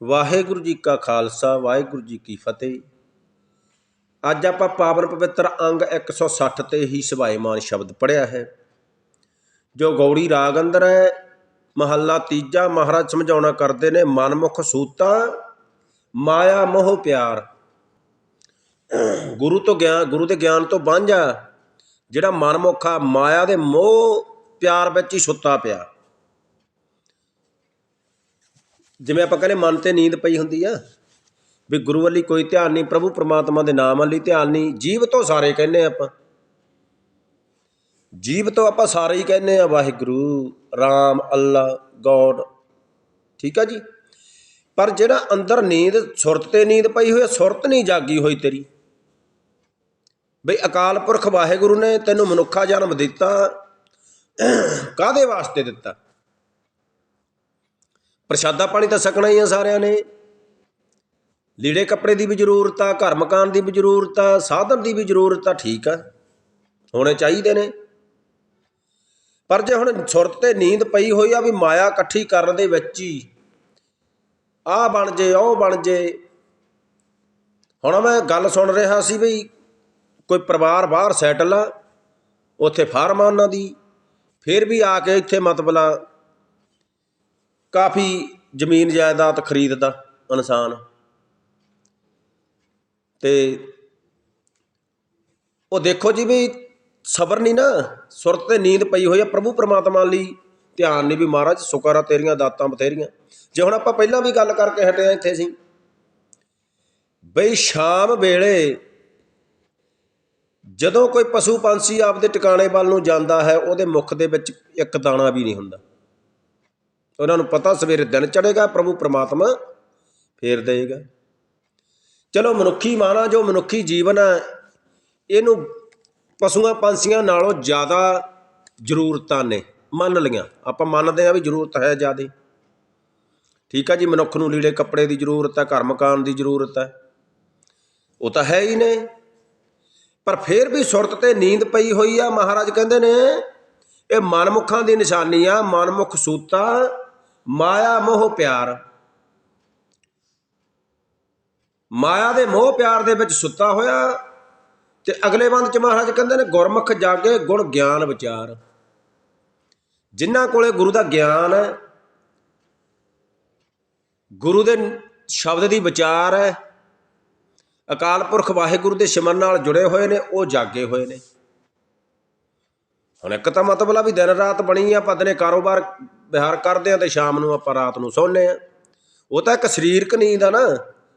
ਵਾਹਿਗੁਰੂ ਜੀ ਕਾ ਖਾਲਸਾ, ਵਾਹਿਗੁਰੂ ਜੀ ਕੀ ਫਤਿਹ। ਅੱਜ ਆਪਾਂ ਪਾਵਨ ਪਵਿੱਤਰ ਅੰਗ 160 ਤੇ ਹੀ ਸਵਾਈਮਾਨ ਸ਼ਬਦ ਪੜਿਆ ਹੈ, ਜੋ ਗੌੜੀ ਰਾਗ ਅੰਦਰ ਹੈ, ਮਹੱਲਾ ਤੀਜਾ, ਮਹਾਰਾਜ ਸਮਝਾਉਣਾ ਕਰਦੇ ਨੇ, ਮਨਮੁਖ ਸੂਤਾ, ਮਾਇਆ ਮੋਹ ਪਿਆਰ। ਗੁਰੂ ਤੋਂ ਗਿਆਨ, ਗੁਰੂ ਦੇ ਗਿਆਨ ਤੋਂ ਵਾਂਝਾ, ਜਿਹੜਾ ਮਨਮੁਖ ਆ, ਮਾਇਆ ਦੇ ਮੋਹ ਪਿਆਰ ਵਿੱਚ ਹੀ ਸੁੱਤਾ ਪਿਆ। ਜਿਵੇਂ ਆਪਾਂ ਕਹਿੰਦੇ ਮਨ ਤੇ ਨੀਂਦ ਪਈ ਹੁੰਦੀ ਆ, ਵੀ ਗੁਰੂ ਵੱਲੀ ਕੋਈ ਧਿਆਨ ਨਹੀਂ, ਪ੍ਰਭੂ ਪ੍ਰਮਾਤਮਾ ਦੇ ਨਾਮ ਵੱਲੀ ਧਿਆਨ ਨਹੀਂ, ਜੀਵ ਤੋਂ ਸਾਰੇ ਕਹਿੰਦੇ ਆਪਾਂ। ਜੀਵ ਤੋਂ ਆਪਾਂ ਸਾਰੇ ਹੀ ਕਹਿੰਦੇ ਆ, ਵਾਹਿਗੁਰੂ, ਰਾਮ, ਅੱਲਾ, ਗੋਡ, ਠੀਕ ਆ ਜੀ? ਪਰ ਜਿਹੜਾ ਅੰਦਰ ਨੀਂਦ, ਸੁਰਤ ਤੇ ਨੀਂਦ ਪਈ ਹੋਈ ਹੈ ਸੁਰਤ ਨਹੀਂ ਜਾਗੀ ਹੋਈ ਤੇਰੀ। ਬਈ ਅਕਾਲ ਪੁਰਖ ਵਾਹਿਗੁਰੂ ਨੇ ਤੈਨੂੰ ਮਨੁੱਖਾ ਜਨਮ ਦਿੱਤਾ ਕਾਦੇ ਵਾਸਤੇ ਦਿੱਤਾ? ਪ੍ਰਸ਼ਾਦਾ ਪਾਣੀ ਤਾਂ ਸਕਣਾ ਹੀ ਆ ਸਾਰਿਆਂ ਨੇ। ਲੀੜੇ ਕੱਪੜੇ ਦੀ ਵੀ ਜ਼ਰੂਰਤ ਆ, ਘਰ ਮਕਾਨ ਦੀ ਵੀ ਜ਼ਰੂਰਤ ਆ, ਸਾਧਨ ਦੀ ਵੀ ਜ਼ਰੂਰਤ ਆ, ਠੀਕ ਆ। ਹੋਣੇ ਚਾਹੀਦੇ ਨੇ। ਪਰ ਜੇ ਹੁਣ ਸੁਰਤ ਤੇ ਨੀਂਦ ਪਈ ਹੋਈ ਆ ਵੀ ਮਾਇਆ ਇਕੱਠੀ ਕਰਨ ਦੇ ਵਿੱਚ ਹੀ ਆ ਬਣ ਜੇ, ਉਹ ਬਣ ਜੇ। ਹੁਣ ਮੈਂ ਗੱਲ ਸੁਣ ਰਿਹਾ ਸੀ ਵੀ ਕੋਈ ਪਰਿਵਾਰ ਬਾਹਰ ਸੈਟਲ ਆ, ਉੱਥੇ ਫਾਰਮ ਆ ਉਹਨਾਂ ਦੀ, ਫਿਰ ਵੀ ਆ ਕੇ ਇੱਥੇ ਮਤਬਲਾ ਕਾਫੀ ਜ਼ਮੀਨ ਜਾਇਦਾਦ ਖਰੀਦਦਾ ਇਨਸਾਨ। ਤੇ ਉਹ ਦੇਖੋ ਜੀ ਵੀ ਸਬਰ ਨਹੀਂ ਨਾ, ਸੁਰਤ ਤੇ ਨੀਂਦ ਪਈ ਹੋਈ ਆ, ਪ੍ਰਭੂ ਪਰਮਾਤਮਾ ਲਈ ਧਿਆਨ ਨਹੀਂ ਵੀ ਮਹਾਰਾਜ, ਸ਼ੁਕਰ ਆ ਤੇਰੀਆਂ ਦਾਤਾਂ ਬਥੇਰੀਆਂ। ਜੇ ਹੁਣ ਆਪਾਂ ਪਹਿਲਾਂ ਵੀ ਗੱਲ ਕਰਕੇ ਹਟੇ ਆ ਇੱਥੇ ਅਸੀਂ, ਬਈ ਸ਼ਾਮ ਵੇਲੇ ਜਦੋਂ ਕੋਈ ਪਸ਼ੂ ਪੰਛੀ ਆਪਦੇ ਟਿਕਾਣੇ ਵੱਲ ਨੂੰ ਜਾਂਦਾ ਹੈ, ਉਹਦੇ ਮੁਖ ਦੇ ਵਿੱਚ ਇੱਕ ਦਾਣਾ ਵੀ ਨਹੀਂ ਹੁੰਦਾ। ਉਹਨਾਂ ਨੂੰ ਪਤਾ ਸਵੇਰੇ ਦਿਨ ਚੜੇਗਾ ਪ੍ਰਭੂ ਪ੍ਰਮਾਤਮਾ ਫੇਰ ਦੇਗਾ ਚਲੋ ਮਨੁੱਖੀ ਮਾਨਾ ਜੋ ਮਨੁੱਖੀ ਜੀਵਨ ਹੈ, ਇਹਨੂੰ ਪਸ਼ੂਆਂ ਪੰਛੀਆਂ ਨਾਲੋਂ ਜ਼ਿਆਦਾ ਜ਼ਰੂਰਤਾਂ ਨੇ, ਮੰਨ ਲਈਆਂ। ਆਪਾਂ ਮੰਨਦੇ ਆ ਵੀ ਜ਼ਰੂਰਤ ਹੈ ਜ਼ਿਆਦੇ। ਠੀਕ ਆ ਜੀ, ਮਨੁੱਖ ਨੂੰ ਲੀੜੇ ਕੱਪੜੇ ਦੀ ਜ਼ਰੂਰਤ ਹੈ, ਘਰ ਮਕਾਨ ਦੀ ਜ਼ਰੂਰਤ ਹੈ। ਉਹ ਤਾਂ ਹੈ ਹੀ ਨੇ। ਪਰ ਫਿਰ ਵੀ ਸੁਰਤ ਤੇ ਨੀਂਦ ਪਈ ਹੋਈ ਆ, ਮਹਾਰਾਜ ਕਹਿੰਦੇ ਨੇ, ਇਹ ਮਨਮੁਖਾਂ ਦੀ ਨਿਸ਼ਾਨੀ ਆ, ਮਨਮੁਖ ਸੂਤਾ ਮਾਇਆ ਮੋਹ ਪਿਆਰ। ਮਾਇਆ ਦੇ ਮੋਹ ਪਿਆਰ ਦੇ ਵਿੱਚ ਸੁੱਤਾ ਹੋਇਆ ਤੇ ਅਗਲੇ ਬੰਦ ਚ ਮਹਾਰਾਜ ਕਹਿੰਦੇ ਨੇ, ਗੁਰਮੁਖ ਜਾਗੇ ਗੁਣ ਗਿਆਨ ਵਿਚਾਰ। ਜਿਨ੍ਹਾਂ ਕੋਲੇ ਗੁਰੂ ਦਾ ਗਿਆਨ ਹੈ, ਗੁਰੂ ਦੇ ਸ਼ਬਦ ਦੀ ਵਿਚਾਰ ਹੈ, ਅਕਾਲ ਪੁਰਖ ਵਾਹਿਗੁਰੂ ਦੇ ਸਿਮਰਨ ਨਾਲ ਜੁੜੇ ਹੋਏ ਨੇ, ਉਹ ਜਾਗੇ ਹੋਏ ਨੇ। ਹੁਣ ਇੱਕ ਤਾਂ ਮਤਲਬ ਵੀ ਦਿਨ ਰਾਤ ਬਣੀ ਆ, ਪਤ ਨੇ ਕਾਰੋਬਾਰ ਵਿਹਾਰ ਕਰਦੇ ਆ ਤੇ ਸ਼ਾਮ ਨੂੰ ਆਪਾਂ ਰਾਤ ਨੂੰ ਸੌਂਦੇ ਆ। ਉਹ ਤਾਂ ਇੱਕ ਸਰੀਰਕ ਨੀਂਦ ਆ ਨਾ।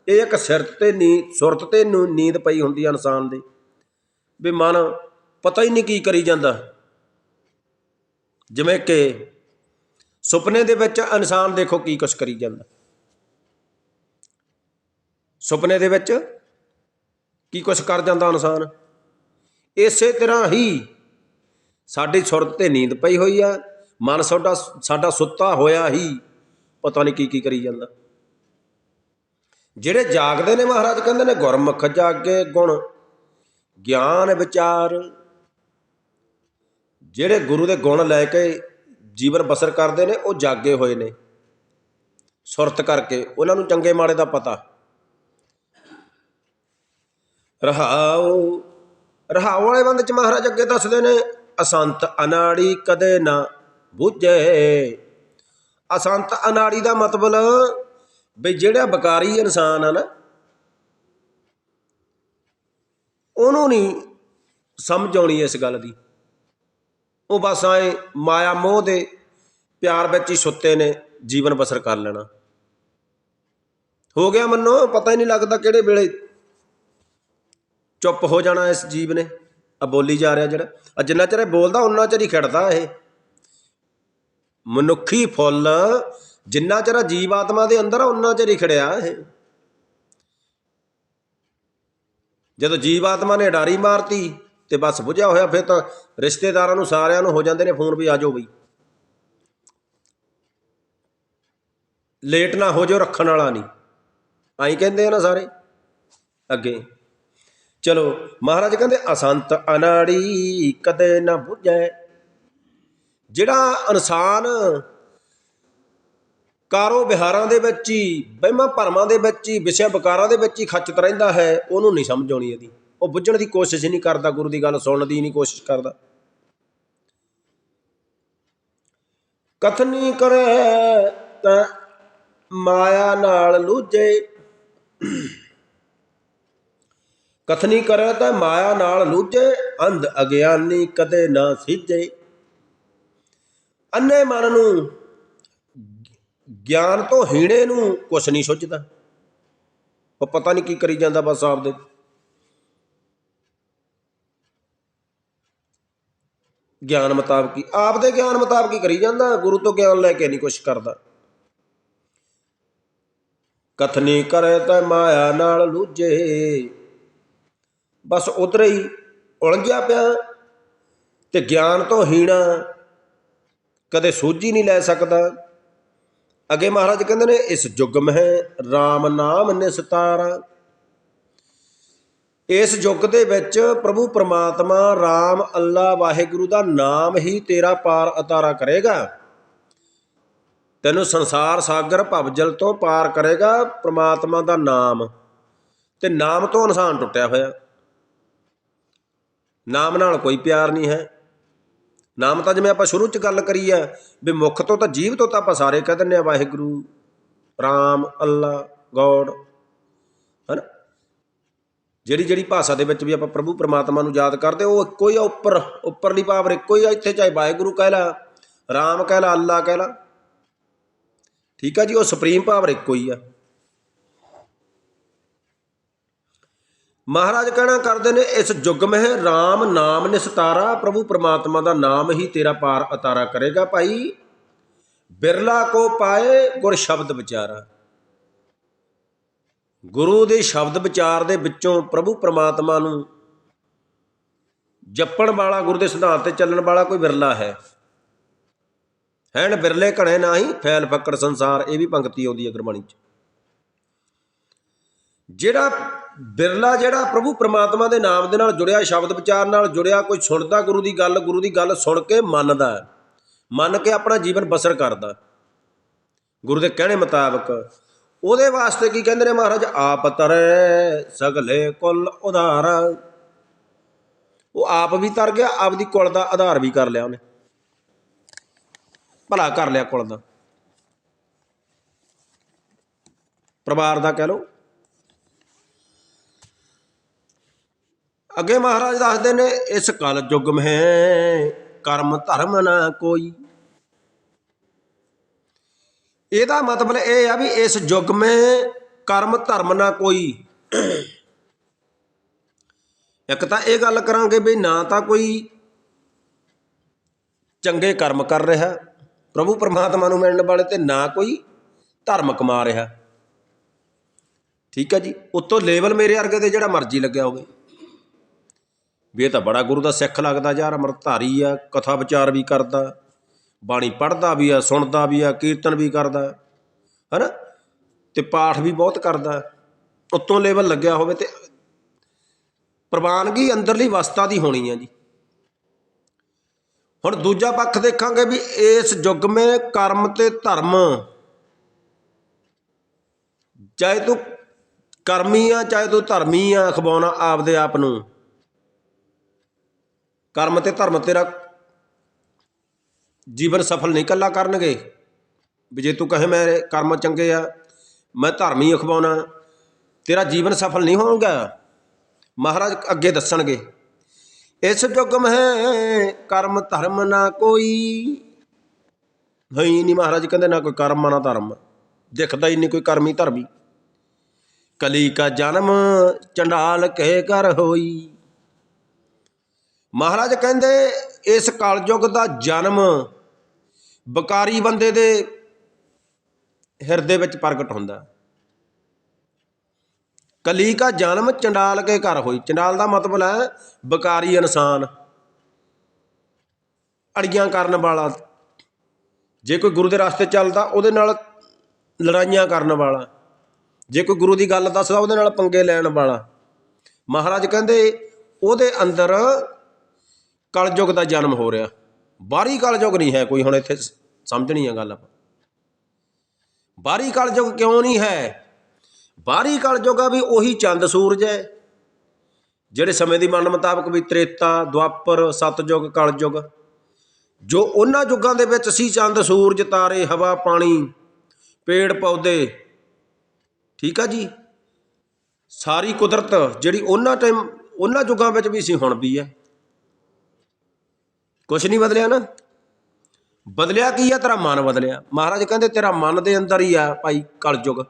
ਇਹ ਇੱਕ ਸਿਰ ਤੇ ਨੀਂਦ, ਸੁਰਤ ਤੇ ਨੂੰ ਨੀਂਦ ਪਈ ਹੁੰਦੀ ਆ ਇਨਸਾਨ ਦੀ। ਵੀ ਮਨ ਪਤਾ ਹੀ ਨਹੀਂ ਕੀ ਕਰੀ ਜਾਂਦਾ। ਜਿਵੇਂ ਕਿ ਸੁਪਨੇ ਦੇ ਵਿੱਚ ਇਨਸਾਨ ਦੇਖੋ ਕੀ ਕੁਛ ਕਰੀ ਜਾਂਦਾ। ਸੁਪਨੇ ਦੇ ਵਿੱਚ ਕੀ ਕੁਛ ਕਰ ਜਾਂਦਾ ਇਨਸਾਨ। ਇਸੇ ਤਰ੍ਹਾਂ ਹੀ ਸਾਡੀ ਸੁਰਤ ਤੇ ਨੀਂਦ ਪਈ ਹੋਈ ਆ। ਮਨ ਸਾਡਾ ਸਾਡਾ ਸੁੱਤਾ ਹੋਇਆ ਹੀ, ਪਤਾ ਨਹੀਂ ਕੀ ਕੀ ਕਰੀ ਜਾਂਦਾ। ਜਿਹੜੇ ਜਾਗਦੇ ਨੇ ਮਹਾਰਾਜ, ਕਹਿੰਦੇ ਨੇ ਗੁਰਮੁਖ ਜਾਗੇ ਗੁਣ, ਗਿਆਨ ਵਿਚਾਰ। ਜਿਹੜੇ ਗੁਰੂ ਦੇ ਗੁਣ ਲੈ ਕੇ ਜੀਵਨ ਬਸਰ ਕਰਦੇ ਨੇ, ਉਹ ਜਾਗੇ ਹੋਏ ਨੇ। ਸੁਰਤ ਕਰਕੇ, ਉਹਨਾਂ ਨੂੰ ਚੰਗੇ ਮਾੜੇ ਦਾ ਪਤਾ। ਰਹਾਉ ਰਹਾਉ ਵਾਲੇ ਬੰਦੇ ਚ ਮਹਾਰਾਜ ਅੱਗੇ ਦੱਸਦੇ ਨੇ, ਅਸੰਤ ਅਨਾੜੀ ਕਦੇ ਨਾ ਬੁੱਝੇ। ਅਸੰਤ ਅਨਾੜੀ ਦਾ ਮਤਲਬ ਵੀ ਜਿਹੜਾ ਬਕਾਰੀ ਇਨਸਾਨ ਆ ਨਾ, ਉਹਨੂੰ ਨਹੀਂ ਸਮਝ ਆਉਣੀ ਇਸ ਗੱਲ ਦੀ। ਉਹ ਬਸ ਆਏ ਮਾਇਆ ਮੋਹ ਦੇ ਪਿਆਰ ਵਿੱਚ ਹੀ ਸੁੱਤੇ ਨੇ, ਜੀਵਨ ਬਸਰ ਕਰ ਲੈਣਾ। ਹੋ ਗਿਆ ਮੰਨੋ, ਪਤਾ ਹੀ ਨਹੀਂ ਲੱਗਦਾ ਕਿਹੜੇ ਵੇਲੇ ਚੁੱਪ ਹੋ ਜਾਣਾ ਇਸ ਜੀਵ ਨੇ। ਆ ਬੋਲੀ ਜਾ ਰਿਹਾ ਜਿਹੜਾ। ਆ ਜਿੰਨਾ ਚਿਰ ਇਹ ਬੋਲਦਾ ਉਹਨਾਂ ਚਿਰ ਹੀ ਖਿੜਦਾ ਇਹ। ਮਨੁੱਖੀ ਫੁੱਲ ਜਿੰਨਾ ਚਿਰ ਜੀਵ ਆਤਮਾ ਦੇ ਅੰਦਰ ਆ ਉਹਨਾਂ ਚਿਰ ਹੀ ਖੜਿਆ ਇਹ। ਜਦੋਂ ਜੀਵ ਆਤਮਾ ਨੇ ਡਾਰੀ ਮਾਰਤੀ ਤੇ ਬਸ ਬੁਝਿਆ ਹੋਇਆ, ਫਿਰ ਤਾਂ ਰਿਸ਼ਤੇਦਾਰਾਂ ਨੂੰ ਸਾਰਿਆਂ ਨੂੰ ਹੋ ਜਾਂਦੇ ਨੇ ਫੋਨ ਵੀ ਆ ਜਾਓ ਬਈ। ਲੇਟ ਨਾ ਹੋ ਜਾਓ, ਰੱਖਣ ਵਾਲਾ ਨਹੀਂ। ਆਈ ਕਹਿੰਦੇ ਆ ਨਾ ਸਾਰੇ। ਅੱਗੇ। ਚਲੋ, ਮਹਾਰਾਜ ਕਹਿੰਦੇ, ਅਸੰਤ ਅਨਾੜੀ ਕਦੇ ਨਾ ਬੁੱਝੈ। ਜਿਹੜਾ ਇਨਸਾਨ ਕਾਰੋ ਵਿਹਾਰਾਂ ਦੇ ਵਿੱਚ ਹੀ, ਵਹਿਮਾਂ ਭਰਮਾਂ ਦੇ ਵਿੱਚ ਹੀ ਵਿਸ਼ਾ ਵਿਕਾਰਾਂ ਦੇ ਵਿੱਚ ਹੀ ਖੱਚਤ ਰਹਿੰਦਾ ਹੈ, ਉਹਨੂੰ ਨਹੀਂ ਸਮਝ ਆਉਣੀ ਇਹਦੀ। ਉਹ ਬੁੱਝਣ ਦੀ ਕੋਸ਼ਿਸ਼ ਹੀ ਨਹੀਂ ਕਰਦਾ, ਗੁਰੂ ਦੀ ਗੱਲ ਸੁਣਨ ਦੀ ਨਹੀਂ ਕੋਸ਼ਿਸ਼ ਕਰਦਾ। ਕਥਨੀ ਕਰੇ ਤਾਂ ਮਾਇਆ ਨਾਲ ਲੂਝੇ। ਕਥਨੀ ਕਰੇ ਤਾਂ ਮਾਇਆ ਨਾਲ ਲੂਝੇ, ਅੰਧ ਅਗਿਆਨੀ ਕਦੇ ਨਾ ਸਿੱਝੇ। ਅੰਨੇ ਮਨ ਨੂੰ, ਗਿਆਨ ਤੋਂ ਹੀਣੇ ਨੂੰ ਕੁਛ ਨਹੀਂ ਸੁੱਝਦਾ ਉਹ ਪਤਾ ਨਹੀਂ ਕੀ ਕਰੀ ਜਾਂਦਾ ਬਸ ਆਪਦੇ। ਗਿਆਨ ਮੁਤਾਬਕ ਹੀ ਆਪ ਦੇ ਗਿਆਨ ਮੁਤਾਬਕ ਹੀ ਕਰੀ ਜਾਂਦਾ, ਗੁਰੂ ਤੋਂ ਗਿਆਨ ਲੈ ਕੇ ਨਹੀਂ ਕੁਛ ਕਰਦਾ। ਕਥਨੀ ਕਰੇ ਤਾਂ ਮਾਇਆ ਨਾਲ ਲੂਝੇ ਬਸ ਉਧਰ ਹੀ ਉਲਝਿਆ ਪਿਆ ਤੇ ਗਿਆਨ ਤੋਂ ਹੀਣਾ ਕਦੇ ਸੂਝੀ ਨਹੀਂ ਲੈ ਸਕਦਾ। ਅੱਗੇ ਮਹਾਰਾਜ ਕਹਿੰਦੇ ਨੇ, ਇਸ ਯੁੱਗ ਮਹਿ RAM ਨਾਮ ਨਿਸਤਾਰਾ। ਇਸ ਯੁੱਗ ਦੇ ਵਿੱਚ ਪ੍ਰਭੂ ਪਰਮਾਤਮਾ RAM ਅੱਲਾ ਵਾਹਿਗੁਰੂ ਦਾ ਨਾਮ ਹੀ ਤੇਰਾ ਪਾਰ ਉਤਾਰਾ ਕਰੇਗਾ। ਤੈਨੂੰ ਸੰਸਾਰ ਸਾਗਰ ਭਵਜਲ ਤੋਂ ਪਾਰ ਕਰੇਗਾ ਪ੍ਰਮਾਤਮਾ ਦਾ ਨਾਮ। ਤੇ ਨਾਮ ਤੋਂ ਇਨਸਾਨ ਟੁੱਟਿਆ ਹੋਇਆ। ਨਾਮ ਨਾਲ ਕੋਈ ਪਿਆਰ ਨਹੀਂ ਹੈ। ਨਾਮ ਤਾਂ ਜਿਵੇਂ ਆਪਾਂ ਸ਼ੁਰੂ ਚ ਗੱਲ ਕਰੀ ਆ, ਵੀ ਮੁੱਖ ਤੋਂ ਤਾਂ ਜੀਵ ਤੋਂ ਤਾਂ ਆਪਾਂ ਸਾਰੇ ਕਹਿ ਦਿੰਦੇ ਆ ਵਾਹਿਗੁਰੂ, ਰਾਮ, ਅੱਲਾ ਗੋਡ ਹਨਾ? ਜਿਹੜੀ ਜਿਹੜੀ ਭਾਸ਼ਾ ਦੇ ਵਿੱਚ ਵੀ ਆਪਾਂ ਪ੍ਰਭੂ ਪਰਮਾਤਮਾ ਨੂੰ ਯਾਦ ਕਰਦੇ, ਉਹ ਇੱਕੋ ਹੀ ਆ ਉੱਪਰ, ਉੱਪਰਲੀ ਪਾਵਰ ਇੱਕੋ ਹੀ ਆ ਇੱਥੇ, ਚਾਹੇ ਵਾਹਿਗੁਰੂ ਕਹਿ ਲਾ, ਰਾਮ ਕਹਿ ਲਾ, ਅੱਲਾ ਕਹਿ ਲਾ। ਠੀਕ ਆ ਜੀ, ਉਹ ਸੁਪਰੀਮ ਪਾਵਰ ਇੱਕੋ ਹੀ ਆ। ਮਹਾਰਾਜ ਕਹਿਣਾ ਕਰਦੇ ਨੇ, ਇਸ ਯੁੱਗ ਮਹਿ RAM ਨਾਮ ਨਿਸਤਾਰਾ ਪ੍ਰਭੂ ਪ੍ਰਮਾਤਮਾ ਦਾ ਨਾਮ ਹੀ ਤੇਰਾ ਪਾਰ ਉਤਾਰਾ ਕਰੇਗਾ ਭਾਈ। ਬਿਰਲਾ ਕੋ ਪਾਏ ਗੁਰ ਸ਼ਬਦ ਵਿਚਾਰਾ। ਗੁਰੂ ਦੇ ਸ਼ਬਦ ਵਿਚਾਰ ਦੇ ਵਿੱਚੋਂ ਪ੍ਰਭੂ ਪ੍ਰਮਾਤਮਾ ਨੂੰ ਜਪਣ ਵਾਲਾ, ਗੁਰੂ ਦੇ ਸਿਧਾਂਤ ਤੇ ਚੱਲਣ ਵਾਲਾ ਕੋਈ ਬਿਰਲਾ ਹੈ। ਹੈਣ ਬਿਰਲੇ ਘਣੇ ਨਾਹੀ, ਫੈਲ ਫੱਕੜ ਸੰਸਾਰ, ਇਹ ਵੀ ਪੰਕਤੀ ਆਉਂਦੀ ਹੈ ਗੁਰਬਾਣੀ 'ਚ। ਜਿਹੜਾ ਬਿਰਲਾ ਜਿਹੜਾ ਪ੍ਰਭੂ ਪ੍ਰਮਾਤਮਾ ਦੇ ਨਾਮ ਦੇ ਨਾਲ ਜੁੜਿਆ, ਸ਼ਬਦ ਵਿਚਾਰ ਨਾਲ ਜੁੜਿਆ, ਕੋਈ ਸੁਣਦਾ, ਗੁਰੂ ਦੀ ਗੱਲ, ਗੁਰੂ ਦੀ ਗੱਲ ਸੁਣ ਕੇ ਮੰਨਦਾ ਮੰਨ ਕੇ ਆਪਣਾ ਜੀਵਨ ਬਸਰ ਕਰਦਾ ਗੁਰੂ ਦੇ ਕਹਿਣੇ ਮੁਤਾਬਕ ਉਹਦੇ ਵਾਸਤੇ ਕੀ ਕਹਿੰਦੇ ਨੇ ਮਹਾਰਾਜ? ਆਪ ਤਰੈ ਸਗਲੇ ਕੁੱਲ ਉਧਾਰ। ਉਹ ਆਪ ਵੀ ਤਰ ਗਿਆ, ਆਪਦੀ ਕੁਲ ਦਾ ਆਧਾਰ ਵੀ ਕਰ ਲਿਆ ਉਹਨੇ। ਭਲਾ ਕਰ ਲਿਆ ਕੁਲ ਦਾ। ਪਰਿਵਾਰ ਦਾ ਕਹਿ ਲਓ। ਅੱਗੇ ਮਹਾਰਾਜ ਦੱਸਦੇ ਨੇ, ਇਸ ਕਲ ਯੁੱਗ ਮਹਿ ਕਰਮ ਧਰਮ ਨਾ ਕੋਈ। ਇਹਦਾ ਮਤਲਬ ਇਹ ਆ ਵੀ ਇਸ ਯੁੱਗ ਮਹਿ ਕਰਮ ਧਰਮ ਨਾ ਕੋਈ। ਇੱਕ ਤਾਂ ਇਹ ਗੱਲ ਕਰਾਂਗੇ ਵੀ ਨਾ ਤਾਂ ਕੋਈ ਚੰਗੇ ਕਰਮ ਕਰ ਰਿਹਾ, ਪ੍ਰਭੂ ਪਰਮਾਤਮਾ ਨੂੰ ਮਿਲਣ ਵਾਲੇ ਤੇ ਨਾ ਕੋਈ ਧਰਮ ਕਮਾ ਰਿਹਾ। ਠੀਕ ਹੈ ਜੀ, ਉੱਤੋਂ ਲੈਵਲ ਮੇਰੇ ਵਰਗੇ ਤੇ ਜਿਹੜਾ ਮਰਜ਼ੀ ਲੱਗਿਆ ਹੋਵੇ। ਵੀ ਇਹ ਤਾਂ ਬੜਾ ਗੁਰੂ ਦਾ ਸਿੱਖ ਲੱਗਦਾ ਯਾਰ ਅੰਮ੍ਰਿਤਧਾਰੀ ਆ, ਕਥਾ ਵਿਚਾਰ ਵੀ ਕਰਦਾ, ਬਾਣੀ ਪੜ੍ਹਦਾ ਵੀ ਆ, ਸੁਣਦਾ ਵੀ ਆ, ਕੀਰਤਨ ਵੀ ਕਰਦਾ, ਹੈਨਾ? ਤੇ ਪਾਠ ਵੀ ਬਹੁਤ ਕਰਦਾ। ਉੱਤੋਂ ਲੈਵਲ ਲੱਗਿਆ ਹੋਵੇ ਤੇ ਪ੍ਰਵਾਨਗੀ ਅੰਦਰਲੀ ਵਸਤਾ ਦੀ ਹੋਣੀ ਆ ਜੀ। ਹੁਣ ਦੂਜਾ ਪੱਖ ਦੇਖਾਂਗੇ ਵੀ ਇਸ ਯੁੱਗ ਮੇ ਕਰਮ ਤੇ ਧਰਮ। ਚਾਹੇ ਤੂੰ ਕਰਮੀ ਆ, ਚਾਹੇ ਤੂੰ ਧਰਮੀ ਆ, ਖਵਾਉਣਾ ਆਪਦੇ ਆਪ ਨੂੰ। ਕਰਮ ਤੇ ਧਰਮ ਤੇਰਾ ਜੀਵਨ ਸਫਲ ਨਹੀਂ ਕੱਲਾ ਕਰਨਗੇ। ਵੀ ਜੇ ਤੂੰ ਕਹੇ ਮੇਰੇ ਕਰਮ ਚੰਗੇ ਆ, ਮੈਂ ਧਰਮੀ ਅਖਵਾਉਣਾ, ਤੇਰਾ ਜੀਵਨ ਸਫਲ ਨਹੀਂ ਹੋਊਗਾ। ਮਹਾਰਾਜ ਅੱਗੇ ਦੱਸਣਗੇ, ਇਸ ਯੁੱਗ ਮਹਿ ਕਰਮ ਧਰਮ ਨਾ ਕੋਈ। ਨਹੀਂ ਨਹੀਂ ਮਹਾਰਾਜ ਕਹਿੰਦੇ ਨਾ ਕੋਈ ਕਰਮ ਨਾ ਧਰਮ। ਦਿਖਦਾ ਹੀ ਨਹੀਂ ਕੋਈ ਕਰਮੀ ਧਰਮੀ। ਕਲੀ ਕਾ ਜਨਮ, ਚੰਡਾਲ ਕਹਿ ਕਰ ਹੋਈ। ਮਹਾਰਾਜ ਕਹਿੰਦੇ, ਇਸ ਕਲਯੁਗ ਦਾ ਜਨਮ ਬਕਾਰੀ ਬੰਦੇ ਦੇ ਹਿਰਦੇ ਵਿੱਚ ਪ੍ਰਗਟ ਹੁੰਦਾ। ਕਲੀ ਕਾ ਜਨਮ ਚੰਡਾਲ ਕੇ ਘਰ ਹੋਈ। ਚੰਡਾਲ ਦਾ ਮਤਲਬ ਹੈ ਬਕਾਰੀ ਇਨਸਾਨ। ਅੜੀਆਂ ਕਰਨ ਵਾਲਾ। ਜੇ ਕੋਈ ਗੁਰੂ ਦੇ ਰਸਤੇ ਚੱਲਦਾ, ਉਹਦੇ ਨਾਲ ਲੜਾਈਆਂ ਕਰਨ ਵਾਲਾ। ਜੇ ਕੋਈ ਗੁਰੂ ਦੀ ਗੱਲ ਦੱਸਦਾ, ਉਹਦੇ ਨਾਲ ਪੰਗੇ ਲੈਣ ਵਾਲਾ। ਮਹਾਰਾਜ ਕਹਿੰਦੇ, ਉਹਦੇ ਅੰਦਰ ਕਲਯੁਗ ਦਾ ਜਨਮ ਹੋ ਰਿਹਾ। ਬਾਹਰੀ ਕਲਯੁਗ ਨਹੀਂ ਹੈ ਕੋਈ, ਹੁਣ ਇੱਥੇ ਸਮਝਣੀ ਹੈ ਗੱਲ ਆਪਾਂ। ਬਾਹਰੀ ਕਲਯੁਗ ਕਿਉਂ ਨਹੀਂ ਹੈ? ਬਾਹਰੀ ਕਲਯੁਗ ਆ ਵੀ ਉਹੀ ਚੰਦ ਸੂਰਜ ਹੈ, ਜਿਹੜੇ ਸਮੇਂ ਦੀ ਮੰਨ ਮੁਤਾਬਕ ਵੀ ਤ੍ਰੇਤਾ ਦੁਆਪਰ ਸਤਜੁਗ ਕਲਯੁਗ, ਜੋ ਉਹਨਾਂ ਯੁੱਗਾਂ ਦੇ ਵਿੱਚ ਸੀ ਚੰਦ, ਸੂਰਜ, ਤਾਰੇ, ਹਵਾ, ਪਾਣੀ, ਪੇੜ, ਪੌਦੇ। ਠੀਕ ਆ ਜੀ? ਸਾਰੀ ਕੁਦਰਤ ਜਿਹੜੀ ਉਹਨਾਂ ਟਾਈਮ, ਉਹਨਾਂ ਯੁੱਗਾਂ ਵਿੱਚ ਵੀ ਸੀ, ਹੁਣ ਵੀ ਹੈ। ਕੁਝ ਨਹੀਂ ਬਦਲਿਆ ਨਾ। ਬਦਲਿਆ ਕੀ ਆ ਤੇਰਾ ਮਨ ਬਦਲਿਆ? ਮਹਾਰਾਜ ਕਹਿੰਦੇ ਤੇਰਾ ਮਨ ਦੇ ਅੰਦਰ ਹੀ ਆ ਭਾਈ ਕਲਯੁਗ।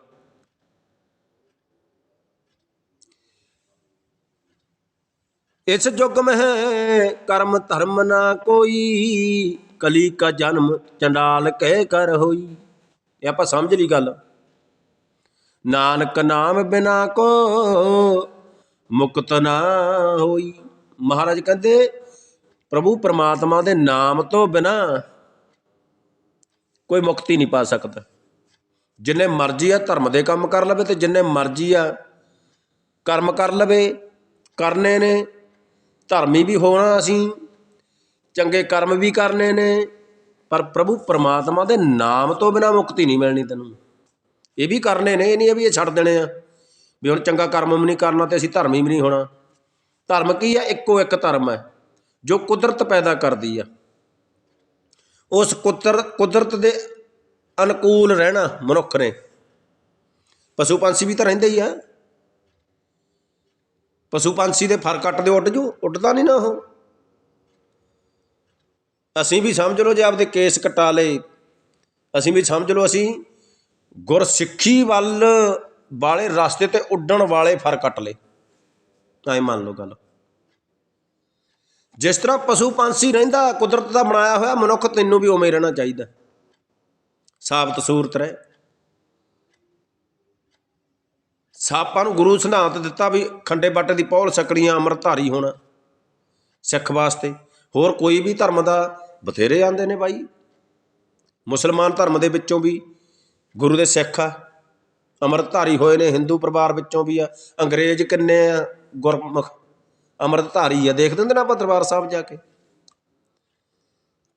ਇਸ ਯੁੱਗ ਮਹਿ ਕਰਮ ਧਰਮ ਨਾ ਕੋਈ, ਕਲੀ ਕਾ ਜਨਮ ਚੰਡਾਲ ਕਹਿ ਕਰ ਹੋਈ। ਇਹ ਆਪਾਂ ਸਮਝ ਲਈ ਗੱਲ। ਨਾਨਕ ਨਾਮ ਬਿਨਾ ਕੋ ਮੁਕਤ ਨਾ ਹੋਈ। ਮਹਾਰਾਜ ਕਹਿੰਦੇ ਪ੍ਰਭੂ ਪਰਮਾਤਮਾ ਦੇ ਨਾਮ ਤੋਂ ਬਿਨਾ ਕੋਈ ਮੁਕਤੀ ਨਹੀਂ ਪਾ ਸਕਦਾ। ਜਿੰਨੇ ਮਰਜ਼ੀ ਆ ਧਰਮ ਦੇ ਕੰਮ ਕਰ ਲਵੇ ਤੇ ਜਿੰਨੇ ਮਰਜ਼ੀ ਆ ਕਰਮ ਕਰ ਲਵੇ, ਕਰਨੇ ਨੇ, ਧਰਮੀ ਵੀ ਹੋਣਾ ਅਸੀਂ, ਚੰਗੇ ਕਰਮ ਵੀ ਕਰਨੇ ਨੇ, ਪਰ ਪ੍ਰਭੂ ਪਰਮਾਤਮਾ ਦੇ ਨਾਮ ਤੋਂ ਬਿਨਾ ਮੁਕਤੀ ਨਹੀਂ ਮਿਲਣੀ ਤੈਨੂੰ। ਇਹ ਵੀ ਕਰਨੇ ਨੇ, ਇਹ ਨਹੀਂ ਵੀ ਇਹ ਛੱਡ ਦੇਣੇ ਆ। ਵੀ ਹੁਣ ਚੰਗਾ ਕਰਮ ਵੀ ਨਹੀਂ ਕਰਨਾ ਤੇ ਅਸੀਂ ਧਰਮੀ ਵੀ ਨਹੀਂ ਹੋਣਾ। ਧਰਮ ਕੀ ਆ? ਇੱਕੋ ਇੱਕ ਧਰਮ ਹੈ ਜੋ ਕੁਦਰਤ ਪੈਦਾ ਕਰਦੀ ਆ। ਉਸ ਕੁਦਰਤ ਕੁਦਰਤ ਦੇ ਅਨੁਕੂਲ ਰਹਿਣਾ ਮਨੁੱਖ ਨੇ। ਪਸ਼ੂ ਪੰਛੀ ਵੀ ਤਾਂ ਰਹਿੰਦੇ ਹੀ ਆ। ਪਸ਼ੂ ਪੰਛੀ ਦੇ ਫਰ ਕੱਟਦੇ ਉੱਡ ਜੋ, ਉੱਡਦਾ ਨਹੀਂ ਨਾ ਉਹ। ਅਸੀਂ ਵੀ ਸਮਝ ਲਓ ਜੇ ਆਪਦੇ ਕੇਸ ਕਟਾ ਲਏ। ਅਸੀਂ ਵੀ ਸਮਝ ਲਓ ਅਸੀਂ ਗੁਰਸਿੱਖੀ ਵੱਲ ਵਾਲੇ ਰਸਤੇ ਤੇ ਉੱਡਣ ਵਾਲੇ ਫਰ ਕੱਟ ਲਏ। ਐ ਮੰਨ ਲਓ ਗੱਲ। ਜਿਸ ਤਰ੍ਹਾਂ ਪਸ਼ੂ ਪੰਛੀ ਰਹਿੰਦਾ, ਕੁਦਰਤ ਦਾ ਬਣਾਇਆ ਹੋਇਆ ਮਨੁੱਖ ਤੈਨੂੰ ਵੀ ਉਵੇਂ ਰਹਿਣਾ ਚਾਹੀਦਾ। ਸਾਬਤ ਸੂਰਤ ਰਹਿ। ਸਾਪਾਂ ਨੂੰ ਗੁਰੂ ਸਿਧਾਂਤ ਦਿੱਤਾ ਵੀ ਖੰਡੇ ਬਾਟੇ ਦੀ ਪੌਲ ਸਕਣੀਆਂ ਅੰਮ੍ਰਿਤਧਾਰੀ ਹੋਣਾ ਸਿੱਖ ਵਾਸਤੇ। ਹੋਰ ਕੋਈ ਵੀ ਧਰਮ ਦਾ ਬਥੇਰੇ ਆਂਦੇ ਨੇ ਬਾਈ। ਮੁਸਲਮਾਨ ਧਰਮ ਦੇ ਵਿੱਚੋਂ ਵੀ ਗੁਰੂ ਦੇ ਸਿੱਖ ਆ, ਅੰਮ੍ਰਿਤਧਾਰੀ ਹੋਏ ਨੇ, ਹਿੰਦੂ ਪਰਿਵਾਰ ਵਿੱਚੋਂ ਵੀ ਆ। ਅੰਗਰੇਜ਼ ਕਿੰਨੇ ਆ, ਗੁਰਮੁਖ ਅੰਮ੍ਰਿਤਧਾਰੀ ਆ, ਦੇਖ ਦਿੰਦੇ ਨਾ ਆਪਾਂ ਦਰਬਾਰ ਸਾਹਿਬ ਜਾ ਕੇ।